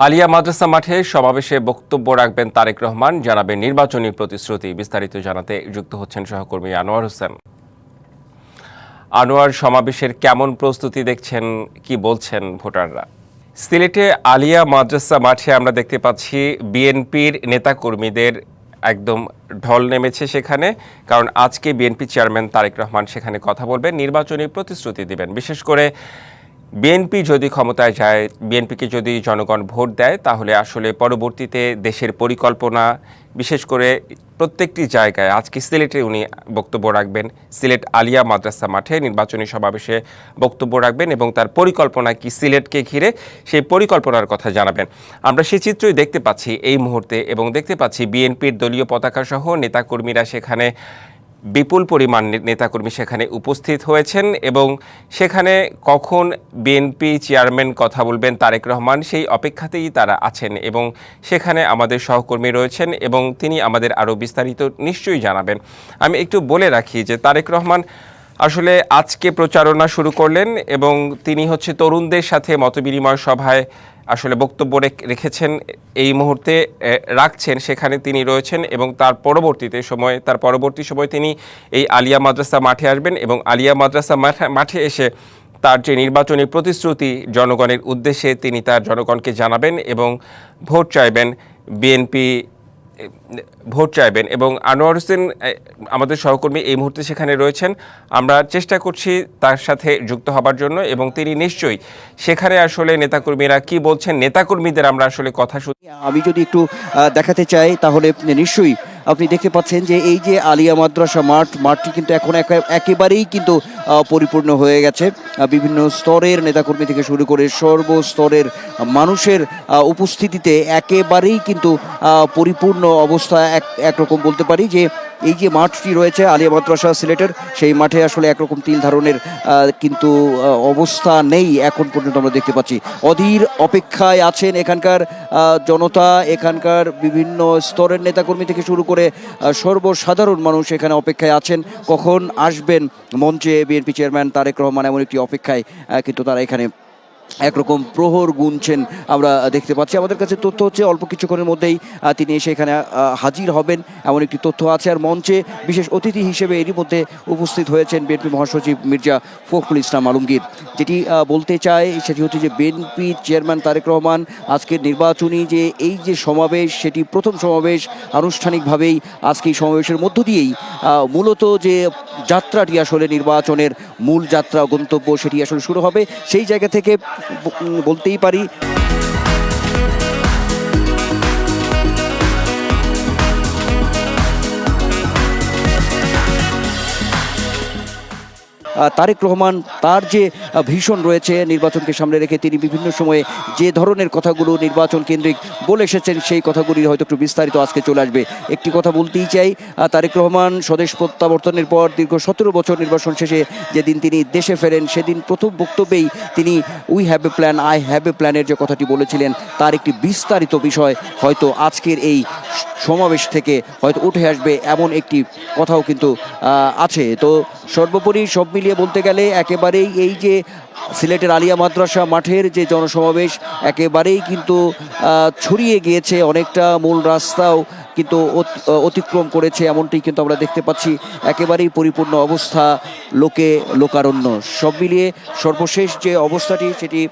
আলিয়া মাদ্রাসা মাঠে সমাবেশে বক্তব্য রাখবেন তারেক রহমান, জানাবেন নির্বাচনী প্রতিশ্রুতি, বিস্তারিত জানাতে যুক্ত হচ্ছেন সহকর্মী আনোয়ার হোসেন। আনোয়ার, সমাবেশের কেমন প্রস্তুতি দেখছেন, কি বলছেন ভোটাররা? সিলেটে আলিয়া মাদ্রাসা মাঠে আমরা দেখতে পাচ্ছি বিএনপির নেতাকর্মীদের একদম ঢল নেমেছে সেখানে, কারণ আজকে বিএনপি চেয়ারম্যান তারেক রহমান সেখানে কথা বলবেন, নির্বাচনী প্রতিশ্রুতি দিবেন। বিশেষ করে বিএনপি যদি ক্ষমতায় যায় বিএনপিকে যদি জনগণ ভোট দেয়, তাহলে আসলে পরবর্তীতে দেশের পরিকল্পনা, বিশেষ করে প্রত্যেকটি জায়গায়, আজকে সিলেটে উনি বক্তব্য রাখবেন, সিলেট আলিয়া মাদ্রাসা মাঠে নির্বাচনী সমাবেশে বক্তব্য রাখবেন এবং তার পরিকল্পনা কি সিলেটকে ঘিরে, সেই পরিকল্পনার কথা জানাবেন। আমরা সেই চিত্রই দেখতে পাচ্ছি এই মুহূর্তে এবং দেখতে পাচ্ছি বিএনপির দলীয় পতাকা সহ নেতাকর্মীরা সেখানে বিপুল পরিমাণ নেতাকর্মী সেখানে উপস্থিত হয়েছেন এবং সেখানে কখন বিএনপি চেয়ারম্যান কথা বলবেন তারেক রহমান, সেই অপেক্ষাতেই তারা আছেন এবং সেখানে আমাদের সহকর্মী রয়েছেন এবং তিনি আমাদের আরও বিস্তারিত নিশ্চয়ই জানাবেন। আমি একটু বলে রাখি যে তারেক রহমান আসলে আজকে প্রচারণা শুরু করলেন এবং তিনি হচ্ছে তরুণদের সাথে মতবিনিময় সভায় আসলে বক্তব্য রেখ- রেখেছেন, এই মুহূর্তে রাখছেন, সেখানে তিনি রয়েছেন এবং তার পরবর্তীতে সময়, তার পরবর্তী সময় তিনি এই আলিয়া মাদ্রাসা মাঠে আসবেন এবং আলিয়া মাদ্রাসা মাঠে এসে তার যে নির্বাচনী প্রতিশ্রুতি জনগণের উদ্দেশ্যে তিনি তার জনগণকে জানাবেন এবং ভোট চাইবেন বিএনপি ভোট চাইবেন এবং আনোয়ার হোসেন আমাদের সহকর্মী এই মুহূর্তে সেখানে রয়েছেন। আমরা চেষ্টা করছি তার সাথে যুক্ত হবার জন্য এবং তিনি নিশ্চয়ই সেখানে আসলে নেতাকর্মীরা কি বলছেন, নেতাকর্মীদের আমরা আসলে কথা শুনি। আমি যদি একটু দেখাতে চাই, তাহলে নিশ্চয়ই আপনি দেখতে পাচ্ছেন যে এই যে আলিয়া মাদ্রাসা মাঠ, মাঠটি কিন্তু এখন একে- একেবারেই কিন্তু পরিপূর্ণ হয়ে গেছে। বিভিন্ন স্তরের নেতাকর্মী থেকে শুরু করে সর্বস্তরের মানুষের উপস্থিতিতে একেবারেই কিন্তু পরিপূর্ণ অবস্থা এক একরকম বলতে পারি যে এই যে মাঠটি রয়েছে আলিয়া মাদ্রাসা সিলেটের, সেই মাঠে আসলে একরকম তিল ধারণের কিন্তু অবস্থা নেই এখন পর্যন্ত আমরা দেখতে পাচ্ছি। অধীর অপেক্ষায় আছেন এখানকার জনতা, এখানকার বিভিন্ন স্তরের নেতাকর্মী থেকে শুরু করে সর্বসাধারণ মানুষ এখানে অপেক্ষায় আছেন। কখন আসবেন মঞ্চে বিএনপি চেয়ারম্যান তারেক রহমান এমন একটি অপেক্ষায় কিন্তু তারা এখানে একরকম প্রহর গুনছেন আমরা দেখতে পাচ্ছি। আমাদের কাছে তথ্য হচ্ছে অল্প কিছুক্ষণের মধ্যেই তিনি এসে এখানে হাজির হবেন এমন একটি তথ্য আছে। আর মঞ্চে বিশেষ অতিথি হিসেবে এরই মধ্যে উপস্থিত হয়েছেন বিএনপি মহাসচিব মির্জা ফখরুল ইসলাম আলমগীর। যেটি বলতে চাই, সেটি হচ্ছে যে বিএনপি চেয়ারম্যান তারেক রহমান আজকের নির্বাচনী যে এই যে সমাবেশ, সেটি প্রথম সমাবেশ আনুষ্ঠানিকভাবেই আজকে এই সমাবেশের মধ্য দিয়েই মূলত যে যাত্রাটি আসলে নির্বাচনের মূল যাত্রা গন্তব্য সেটি আসলে শুরু হবে। সেই জায়গা থেকে বলতেই পারি তারেক রহমান তার যে ভীষণ রয়েছে নির্বাচনকে সামনে রেখে তিনি বিভিন্ন সময়ে যে ধরনের কথাগুলো নির্বাচন কেন্দ্রিক বলে এসেছেন সেই কথাগুলি হয়তো একটু বিস্তারিত আজকে চলে আসবে। একটি কথা বলতেই চাই তারেক রহমান স্বদেশ প্রত্যাবর্তনের পর দীর্ঘ সতেরো বছর নির্বাচন শেষে যেদিন তিনি দেশে ফেরেন, সেদিন প্রথম বক্তব্যেই তিনি we have a plan I have a প্ল্যানের যে কথাটি বলেছিলেন, তার একটি বিস্তারিত বিষয় হয়তো আজকের এই সমাবেশ থেকে হয়তো উঠে আসবে এমন একটি কথাও কিন্তু আছে। তো সর্বোপরি সব মিলিয়ে বলতে গেলে একেবারেই এই যে সিলেটের আলিয়া মাদ্রাসা মাঠের যে জনসমাবেশ, একেবারেই কিন্তু ছড়িয়ে গিয়েছে। অনেকটা মূল রাস্তাও কিন্তু অত- অতিক্রম করেছে, এমনটি কিন্তু আমরা দেখতে পাচ্ছি। একেবারেই পরিপূর্ণ অবস্থা লোকে, লোকারণ্য। সব মিলিয়ে সর্বশেষ যে অবস্থাটি, সেটি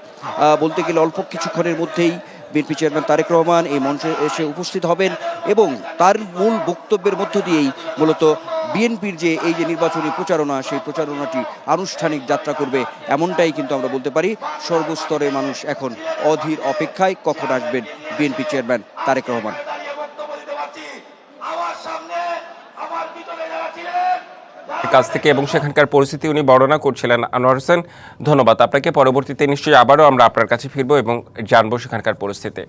বলতে গেলে অল্প কিছুক্ষণের মধ্যেই বিএনপি চেয়ারম্যান তারেক রহমান এই মঞ্চে এসে উপস্থিত হবেন এবং তার মূল বক্তব্যের মধ্য দিয়েই মূলত বিএনপির যে এই যে নির্বাচনী প্রচারণা, সেই প্রচারণাটি আনুষ্ঠানিক যাত্রা করবে এমনটাই কিন্তু আমরা বলতে পারি। সর্বস্তরে মানুষ এখন অধীর অপেক্ষায় কখন আসবেন বিএনপি চেয়ারম্যান তারেক রহমান? কাছ থেকে এবং সেখানকার পরিস্থিতি উনি বর্ণনা করছিলেন। আনোয়ার হোসেন, ধন্যবাদ আপনাকে। পরবর্তীতে নিশ্চয়ই আবারও আমরা আপনার কাছে ফিরবো এবং জানব সেখানকার পরিস্থিতি।